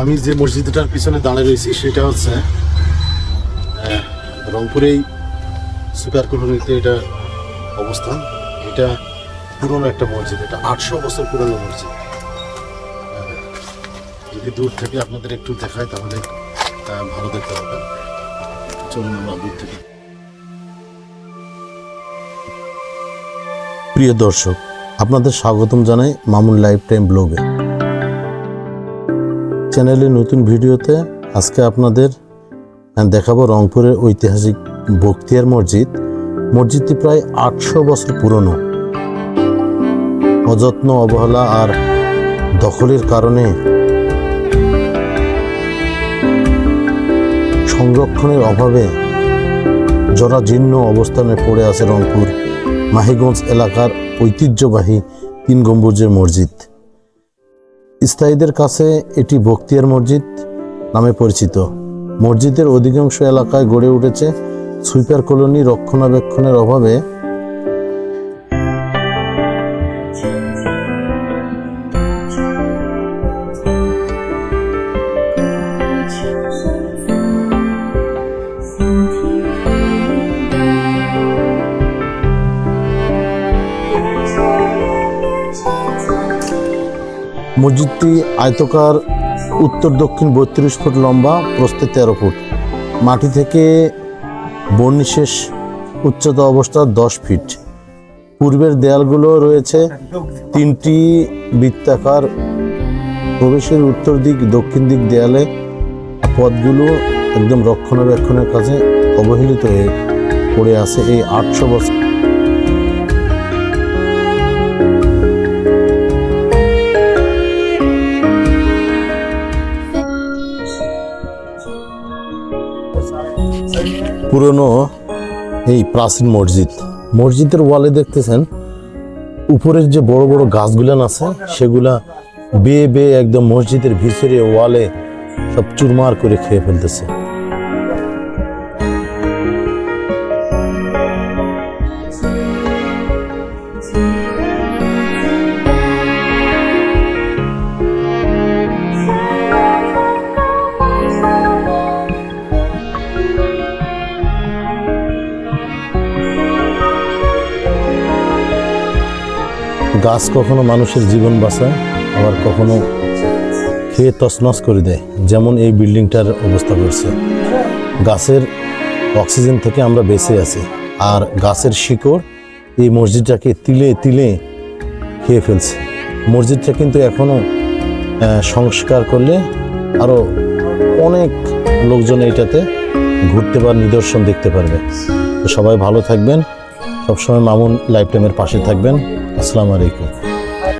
আমি যে মসজিদটার পিছনে দাঁড়িয়ে রয়েছি, সেটা হচ্ছে রংপুরেই সুপার কলোনিতে এটা অবস্থান। এটা পুরনো একটা মসজিদ, এটা আটশো বছর পুরনো মসজিদ। যদি দূর থেকে আপনাদের একটু দেখায়, তাহলে ভালো দেখতে পাবেন চলুন আমরা দূর থেকে। প্রিয় দর্শক, আপনাদের স্বাগতম জানাই মামুন লাইফ টাইম ব্লগে। চ্যানেলের নতুন ভিডিওতে আজকে আপনাদের দেখাবো রংপুরের ঐতিহাসিক বক্তিয়ার মসজিদ। মসজিদটি প্রায় আটশো বছর পুরনো। অযত্ন, অবহেলা আর দখলের কারণে সংরক্ষণের অভাবে জরাজীর্ণ অবস্থানে পড়ে আছে রংপুর মাহিগঞ্জ এলাকার ঐতিহ্যবাহী তিন গম্বুজের মসজিদ। স্থায়ীদের কাছে এটি বক্তিয়ার মসজিদ নামে পরিচিত। মসজিদের অধিকাংশ এলাকায় গড়ে উঠেছে সুইপার কলোনি রক্ষণাবেক্ষণের অভাবে মসজিদটি আয়তকার উত্তর দক্ষিণ বত্রিশ ফুট লম্বা, প্রস্থে তেরো ফুট। মাটি থেকে বর্নিশেষ উচ্চতা অবস্থা দশ ফিট। পূর্বের দেয়ালগুলো রয়েছে তিনটি বৃত্তাকার। প্রবেশের উত্তর দিক, দক্ষিণ দিক দেয়ালে পথগুলো একদম রক্ষণাবেক্ষণের কাছে অবহেলিত হয়ে পড়ে আছে এই আটশো বছর। পুরনো এই প্রাচীন মসজিদ। মসজিদের ওয়ালে দেখতেছেন, উপরের যে বড় বড় গাছগুলান আছে, সেগুলা বেয়ে বেয়ে একদম মসজিদের ভিতরে ওয়ালে সব চুরমার করে খেয়ে ফেলতেছে। গাছ কখনো মানুষের জীবন বাঁচায় আবার কখনো খেয়ে তছনছ করে দেয় যেমন এই বিল্ডিংটার অবস্থা করছে। গাছের অক্সিজেন থেকে আমরা বেঁচে আছি আর গাছের শিকড় এই মসজিদটাকে তিলে তিলে খেয়ে ফেলছে। মসজিদটা কিন্তু এখনও আহ, সংস্কার করলে আরও অনেক লোকজন এটাতে ঘুরতে বা নিদর্শন দেখতে পারবে। সবাই ভালো থাকবেন। সবসময় মামুন লাইফ টাইমের পাশে থাকবেন। আসসালামু আলাইকুম।